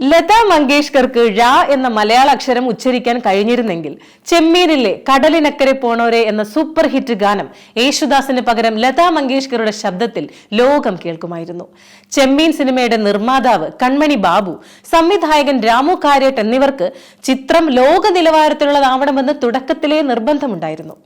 ലതാ മങ്കേഷ്കർക്ക് ഴ എന്ന മലയാള അക്ഷരം ഉച്ചരിക്കാൻ കഴിഞ്ഞിരുന്നെങ്കിൽ ചെമ്മീനിലെ കടലിനക്കരെ പോണോരെ എന്ന സൂപ്പർ ഹിറ്റ് ഗാനം യേശുദാസിന് പകരം ലതാ മങ്കേഷ്കറുടെ ശബ്ദത്തിൽ ലോകം കേൾക്കുമായിരുന്നു. ചെമ്മീൻ സിനിമയുടെ നിർമ്മാതാവ് കൺമണി ബാബു സംവിധായകൻ രാമു കാര്യട്ട് എന്നിവർക്ക് ചിത്രം ലോക നിലവാരത്തിലുള്ളതാവണമെന്ന് തുടക്കത്തിലെ നിർബന്ധമുണ്ടായിരുന്നു.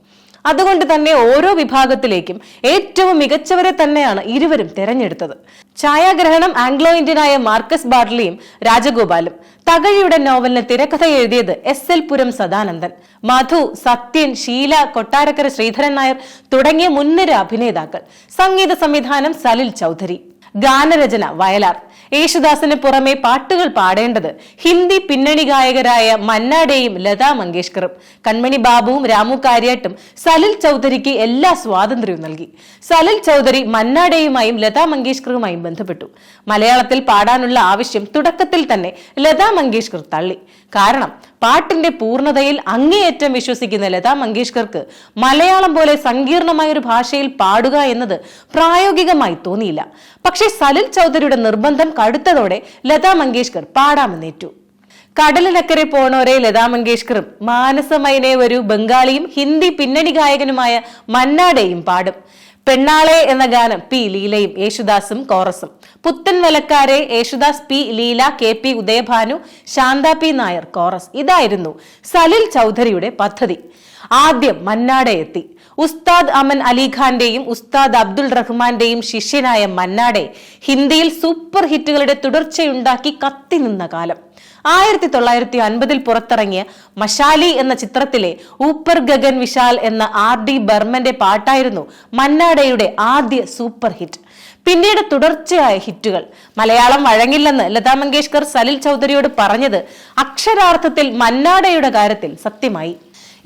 അതുകൊണ്ട് തന്നെ ഓരോ വിഭാഗത്തിലേക്കും ഏറ്റവും മികച്ചവരെ തന്നെയാണ് ഇരുവരും തെരഞ്ഞെടുത്തത്. ഛായാഗ്രഹണം ആംഗ്ലോ ഇന്ത്യനായ മാർക്കസ് ബാർലിയും രാജഗോപാലും. തകഴിയുടെ നോവലിന് തിരക്കഥ എഴുതിയത് എസ് എൽ പുരം സദാനന്ദൻ. മധു സത്യൻ ശീല കൊട്ടാരക്കര ശ്രീധരൻ നായർ തുടങ്ങിയ മുൻനിര അഭിനേതാക്കൾ. സംഗീത സംവിധാനം സലിൽ ചൗധരി. ഗാനരചന വയലാർ. യേശുദാസിന് പുറമെ പാട്ടുകൾ പാടേണ്ടത് ഹിന്ദി പിന്നണി ഗായകരായ മന്നാഡേയും ലതാ മങ്കേഷ്കറും. കൺമണി ബാബുവും രാമു കാര്യാട്ടും സലിൽ ചൗധരിക്ക് എല്ലാ സ്വാതന്ത്ര്യവും നൽകി. സലിൽ ചൗധരി മന്നാഡേയുമായും ലതാ മങ്കേഷ്കറുമായും ബന്ധപ്പെട്ടു. മലയാളത്തിൽ പാടാനുള്ള ആവശ്യം തുടക്കത്തിൽ തന്നെ ലതാ മങ്കേഷ്കർ തള്ളി. കാരണം പാട്ടിന്റെ പൂർണതയിൽ അങ്ങേയറ്റം വിശ്വസിക്കുന്ന ലതാ മങ്കേഷ്കർക്ക് മലയാളം പോലെ സങ്കീർണമായ ഒരു ഭാഷയിൽ പാടുക എന്നത് പ്രായോഗികമായി തോന്നിയില്ല. പക്ഷേ സലിൽ ചൗധരിയുടെ നിർബന്ധം കടുത്തതോടെ ലതാ മങ്കേഷ്കർ പാടാമെന്നേറ്റു. കടലിനക്കരെ പോണോരെ ലതാ മങ്കേഷ്കറും മാനസമൈനെ ഒരു ബംഗാളിയും ഹിന്ദി പിന്നണി ഗായകനുമായ മന്നാഡേയും പാടും. പെണ്ണാളെ എന്ന ഗാനം പി ലീലയും യേശുദാസും കോറസും. പുത്തൻ വലക്കാരെ Yesudas P Leela K P Udayabhanu Santha P Nair chorus. ഇതായിരുന്നു സലിൽ ചൗധരിയുടെ പദ്ധതി. ആദ്യം മന്നാടെ എത്തി. ഉസ്താദ് അമൻ അലിഖാന്റെയും ഉസ്താദ് അബ്ദുൾ റഹ്മാന്റെയും ശിഷ്യനായ മന്നാടെ ഹിന്ദിയിൽ സൂപ്പർ ഹിറ്റുകളുടെ തുടർച്ചയുണ്ടാക്കി കത്തി നിന്ന കാലം. ആയിരത്തി തൊള്ളായിരത്തി അൻപതിൽ പുറത്തിറങ്ങിയ മഷാലി എന്ന ചിത്രത്തിലെ ഊപ്പർ ഗഗൻ വിശാൽ എന്ന ആർ ഡി ബർമന്റെ പാട്ടായിരുന്നു മന്നാടയുടെ ആദ്യ സൂപ്പർ ഹിറ്റ് പിന്നീട് തുടർച്ചയായ ഹിറ്റുകൾ. മലയാളം വഴങ്ങില്ലെന്ന് ലതാ മങ്കേഷ്കർ സലിൽ ചൗധരിയോട് പറഞ്ഞത് അക്ഷരാർത്ഥത്തിൽ മന്നാടയുടെ കാര്യത്തിൽ സത്യമായി.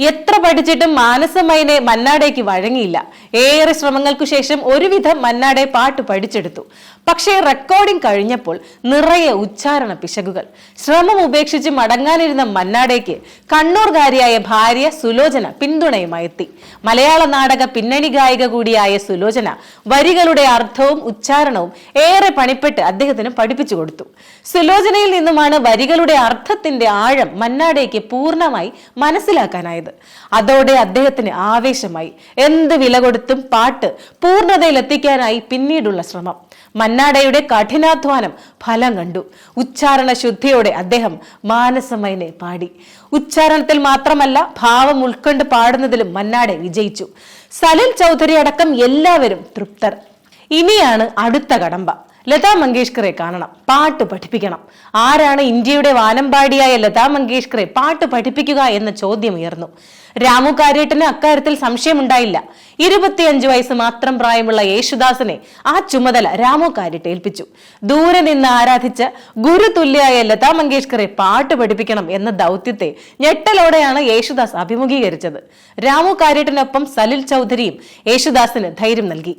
എത്ര പഠിച്ചിട്ടും മാനസമൈനെ മന്നാടേക്ക് വഴങ്ങിയില്ല. ഏറെ ശ്രമങ്ങൾക്കു ശേഷം ഒരുവിധം മന്നാടെ പാട്ട് പഠിച്ചെടുത്തു. പക്ഷേ റെക്കോർഡിംഗ് കഴിഞ്ഞപ്പോൾ നിറയെ ഉച്ചാരണ പിശകുകൾ. ശ്രമം ഉപേക്ഷിച്ച് മടങ്ങാനിരുന്ന മന്നാടേക്ക് കണ്ണൂർകാരിയായ ഭാര്യ സുലോചന പിന്തുണയുമായി എത്തി. മലയാള നാടക പിന്നണി ഗായിക കൂടിയായ സുലോചന വരികളുടെ അർത്ഥവും ഉച്ചാരണവും ഏറെ പണിപ്പെട്ട് അദ്ദേഹത്തിന് പഠിപ്പിച്ചു കൊടുത്തു. സുലോചനയിൽ നിന്നുമാണ് വരികളുടെ അർത്ഥത്തിന്റെ ആഴം മന്നാടേക്ക് പൂർണമായി മനസ്സിലാക്കാനായത്. അതോടെ അദ്ദേഹത്തിന് ആവേശമായി. എന്ത് വില കൊടുത്തും പാട്ട് പൂർണതയിലെത്തിക്കാനായി പിന്നീടുള്ള ശ്രമം. മന്നാടയുടെ കഠിനാധ്വാനം ഫലം കണ്ടു. ഉച്ചാരണ ശുദ്ധിയോടെ അദ്ദേഹം മാനസമൈനെ പാടി. ഉച്ചാരണത്തിൽ മാത്രമല്ല ഭാവം ഉൾക്കൊണ്ട് പാടുന്നതിലും മന്നാടെ വിജയിച്ചു. സലിൽ ചൗധരി അടക്കം എല്ലാവരും തൃപ്തർ. ഇനിയാണ് അടുത്ത കടമ്പ. ലതാ മങ്കേഷ്കറെ കാണണം പാട്ട് പഠിപ്പിക്കണം. ആരാണ് ഇന്ത്യയുടെ വാനമ്പാടിയായ ലതാ മങ്കേഷ്കറെ പാട്ട് പഠിപ്പിക്കുക എന്ന ചോദ്യം ഉയർന്നു. രാമു കാര്യേട്ടന് അക്കാര്യത്തിൽ സംശയമുണ്ടായില്ല. ഇരുപത്തിയഞ്ചു വയസ്സ് മാത്രം പ്രായമുള്ള യേശുദാസിനെ ആ ചുമതല രാമു കാര്യട്ട് ഏൽപ്പിച്ചു. ദൂരെ നിന്ന് ആരാധിച്ച ഗുരുതുല്യായ ലതാ മങ്കേഷ്കറെ പാട്ട് പഠിപ്പിക്കണം എന്ന ദൗത്യത്തെ ഞെട്ടലോടെയാണ് യേശുദാസ് അഭിമുഖീകരിച്ചത്. രാമു കാര്യേട്ടനൊപ്പം സലിൽ ചൗധരിയും യേശുദാസിന് ധൈര്യം നൽകി.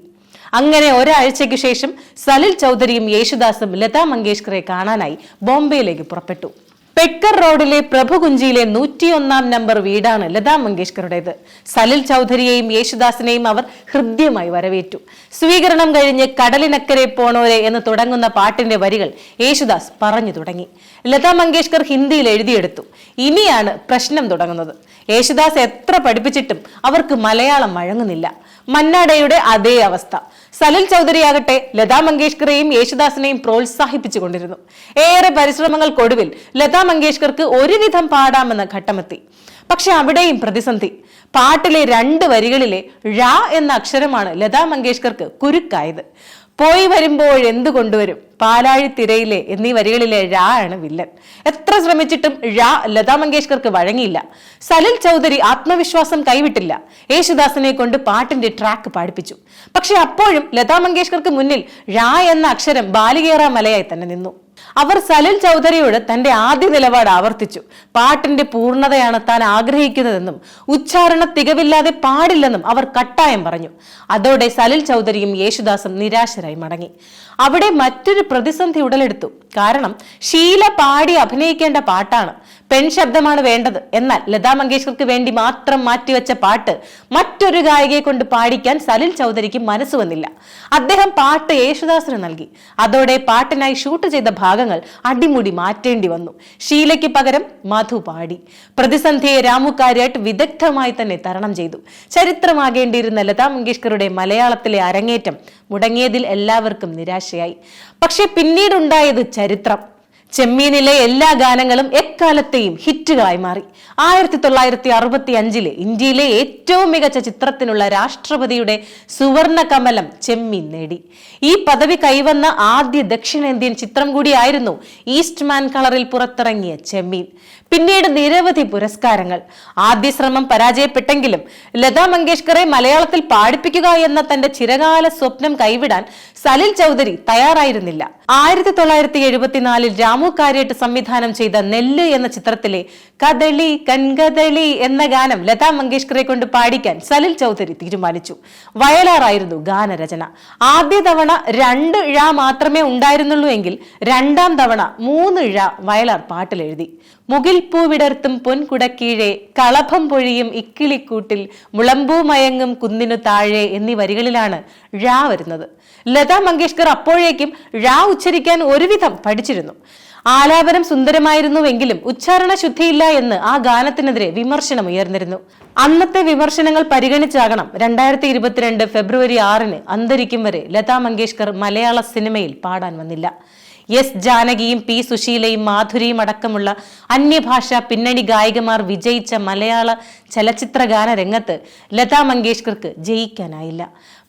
അങ്ങനെ ഒരാഴ്ചയ്ക്ക് ശേഷം സലിൽ ചൗധരിയും യേശുദാസും ലതാ മങ്കേഷ്കറെ കാണാനായി ബോംബെയിലേക്ക് പുറപ്പെട്ടു. പെക്കർ റോഡിലെ പ്രഭുകുഞ്ചിയിലെ നൂറ്റിയൊന്നാം നമ്പർ വീടാണ് ലതാ മങ്കേഷ്കറുടേത് സലിൽ ചൗധരിയെയും യേശുദാസിനെയും അവർ ഹൃദ്യമായി വരവേറ്റു. സ്വീകരണം കഴിഞ്ഞ് കടലിനക്കരെ പോണോരെ എന്ന് തുടങ്ങുന്ന പാട്ടിന്റെ വരികൾ യേശുദാസ് പറഞ്ഞു തുടങ്ങി. ലതാ മങ്കേഷ്കർ ഹിന്ദിയിൽ എഴുതിയെടുത്തു. ഇനിയാണ് പ്രശ്നം തുടങ്ങുന്നത്. യേശുദാസ് എത്ര പഠിപ്പിച്ചിട്ടും അവർക്ക് മലയാളം വഴങ്ങുന്നില്ല മന്നാടയുടെ അതേ അവസ്ഥ. സലിൽ ചൗധരിയാകട്ടെ ലതാ മങ്കേഷ്കറെയും യേശുദാസിനെയും പ്രോത്സാഹിപ്പിച്ചുകൊണ്ടിരുന്നു. ഏറെ പരിശ്രമങ്ങൾക്കൊടുവിൽ ലതാ മങ്കേഷ്കർക്ക് ഒരുവിധം പാടാമെന്ന ഘട്ടമെത്തി. പക്ഷെ അവിടെയും പ്രതിസന്ധി. പാട്ടിലെ രണ്ട് വരികളിലെ ഴ എന്ന അക്ഷരമാണ് ലതാ മങ്കേഷ്കർക്ക് കുരുക്കായത്. പോയി വരുമ്പോൾ എന്ത് കൊണ്ടുവരും? പാലാഴി തിരയിലെ എന്നീ വരികളിലെ രാ ആണ് വില്ലൻ. എത്ര ശ്രമിച്ചിട്ടും രാ ലതാ മങ്കേഷ്കർക്ക് വഴങ്ങിയില്ല. സലിൽ ചൗധരി ആത്മവിശ്വാസം കൈവിട്ടില്ല. യേശുദാസിനെ കൊണ്ട് പാട്ടിന്റെ ട്രാക്ക് പാടിപ്പിച്ചു. പക്ഷെ അപ്പോഴും ലതാ മങ്കേഷ്കർക്ക് മുന്നിൽ രാ എന്ന അക്ഷരം ബാലികേറ മലയായി തന്നെ നിന്നു. അവർ സലിൽ ചൗധരിയോട് തന്റെ ആദ്യ നിലപാട് ആവർത്തിച്ചു. പാട്ടിന്റെ പൂർണതയാണ് താൻ ആഗ്രഹിക്കുന്നതെന്നും ഉച്ചാരണ തികവില്ലാതെ പാടില്ലെന്നും അവർ കട്ടായം പറഞ്ഞു. അതോടെ സലിൽ ചൗധരിയും യേശുദാസും നിരാശരായി മടങ്ങി. അവിടെ മറ്റൊരു പ്രതിസന്ധി ഉടലെടുത്തു. കാരണം ഷീല പാടി അഭിനയിക്കേണ്ട പാട്ടാണ്. പെൺ ശബ്ദമാണ് വേണ്ടത്. എന്നാൽ ലതാ മങ്കേഷ്കർക്ക് വേണ്ടി മാത്രം മാറ്റിവെച്ച പാട്ട് മറ്റൊരു ഗായികയെ കൊണ്ട് പാടിക്കാൻ സലിൽ ചൗധരിക്ക് മനസ്സ് വന്നില്ല. അദ്ദേഹം പാട്ട് യേശുദാസിന് നൽകി. അതോടെ പാട്ടിനായി ഷൂട്ട് ചെയ്ത ഭാഗങ്ങൾ അടിമുടി മാറ്റേണ്ടി വന്നു. ഷീലയ്ക്ക് പകരം മധു പാടി. പ്രതിസന്ധിയെ രാമു കാര്യാട്ട് വിദഗ്ധമായി തന്നെ തരണം ചെയ്തു. ചരിത്രമാകേണ്ടിയിരുന്ന ലതാ മങ്കേഷ്കറുടെ മലയാളത്തിലെ അരങ്ങേറ്റം മുടങ്ങിയതിൽ എല്ലാവർക്കും നിരാശയായി. പക്ഷെ പിന്നീടുണ്ടായത് ചരിത്രം. ചെമ്മീനിലെ എല്ലാ ഗാനങ്ങളും എക്കാലത്തെയും ഹിറ്റുകളായി മാറി. ആയിരത്തി തൊള്ളായിരത്തി അറുപത്തി അഞ്ചിലെ ഇന്ത്യയിലെ ഏറ്റവും മികച്ച ചിത്രത്തിനുള്ള രാഷ്ട്രപതിയുടെ സുവർണ കമലം ചെമ്മീൻ നേടി. ഈ പദവി കൈവന്ന ആദ്യ ദക്ഷിണേന്ത്യൻ ചിത്രം കൂടിയായിരുന്നു ഈസ്റ്റ് മാൻ കളറിൽ പുറത്തിറങ്ങിയ ചെമ്മീൻ. പിന്നീട് നിരവധി പുരസ്കാരങ്ങൾ. ആദ്യ ശ്രമം പരാജയപ്പെട്ടെങ്കിലും ലതാ മങ്കേഷ്കറെ മലയാളത്തിൽ പാടിപ്പിക്കുക എന്ന തന്റെ ചിരകാല സ്വപ്നം കൈവിടാൻ സലിൽ ചൗധരി തയ്യാറായിരുന്നില്ല. ആയിരത്തി തൊള്ളായിരത്തി എഴുപത്തിനാലിൽ രാമു കാര്യട്ട് സംവിധാനം ചെയ്ത നെല്ല് എന്ന ചിത്രത്തിലെ കദളി കൻകദളി എന്ന ഗാനം ലതാ മങ്കേഷ്കറെ കൊണ്ട് പാടിക്കാൻ സലിൽ ചൗധരി തീരുമാനിച്ചു. വയലാറായിരുന്നു ഗാനരചന. ആദ്യ തവണ രണ്ട് ഴ മാത്രമേ ഉണ്ടായിരുന്നുള്ളൂ എങ്കിൽ രണ്ടാം തവണ മൂന്ന് ഴ വയലാർ പാട്ടിലെഴുതി. മുകിൽ പൂവിടർത്തും പൊൻകുടക്കീഴെ കളഭം പൊഴിയും ഇക്കിളിക്കൂട്ടിൽ മുളമ്പൂ മയങ്ങും കുന്നിനു താഴെ എന്നീ വരികളിലാണ് ഴ വരുന്നത്. ലതാ മങ്കേഷ്കർ അപ്പോഴേക്കും ഴ ഉച്ചരിക്കാൻ ഒരുവിധം പഠിച്ചിരുന്നു. ആലാപനം സുന്ദരമായിരുന്നുവെങ്കിലും ഉച്ചാരണ ശുദ്ധിയില്ല എന്ന് ആ ഗാനത്തിനെതിരെ വിമർശനം ഉയർന്നിരുന്നു. അന്നത്തെ വിമർശനങ്ങൾ പരിഗണിച്ചാകണം രണ്ടായിരത്തി ഇരുപത്തിരണ്ട് ഫെബ്രുവരി ആറിന് അന്തരിക്കും വരെ ലതാ മങ്കേഷ്കർ മലയാള സിനിമയിൽ പാടാൻ വന്നില്ല. എസ് ജാനകിയും പി സുശീലയും മാധുരിയും അടക്കമുള്ള അന്യഭാഷാ പിന്നണി ഗായികമാർ വിജയിച്ച മലയാള ചലച്ചിത്ര ഗാന രംഗത്ത് ലതാ മങ്കേഷ്കർക്ക് ജയിക്കാനായില്ല.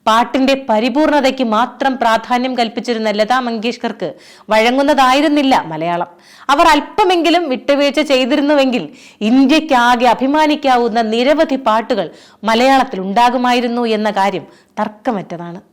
പാട്ടിന്റെ പരിപൂർണതയ്ക്ക് മാത്രം പ്രാധാന്യം കൽപ്പിച്ചിരുന്ന ലതാ മങ്കേഷ്കർക്ക് വഴങ്ങുന്നതായിരുന്നില്ല മലയാളം. അവർ അല്പമെങ്കിലും വിട്ടുവീഴ്ച ചെയ്തിരുന്നുവെങ്കിൽ ഇന്ത്യക്കാകെ അഭിമാനിക്കാവുന്ന നിരവധി പാട്ടുകൾ മലയാളത്തിൽ ഉണ്ടാകുമായിരുന്നു എന്ന കാര്യം തർക്കമറ്റതാണ്.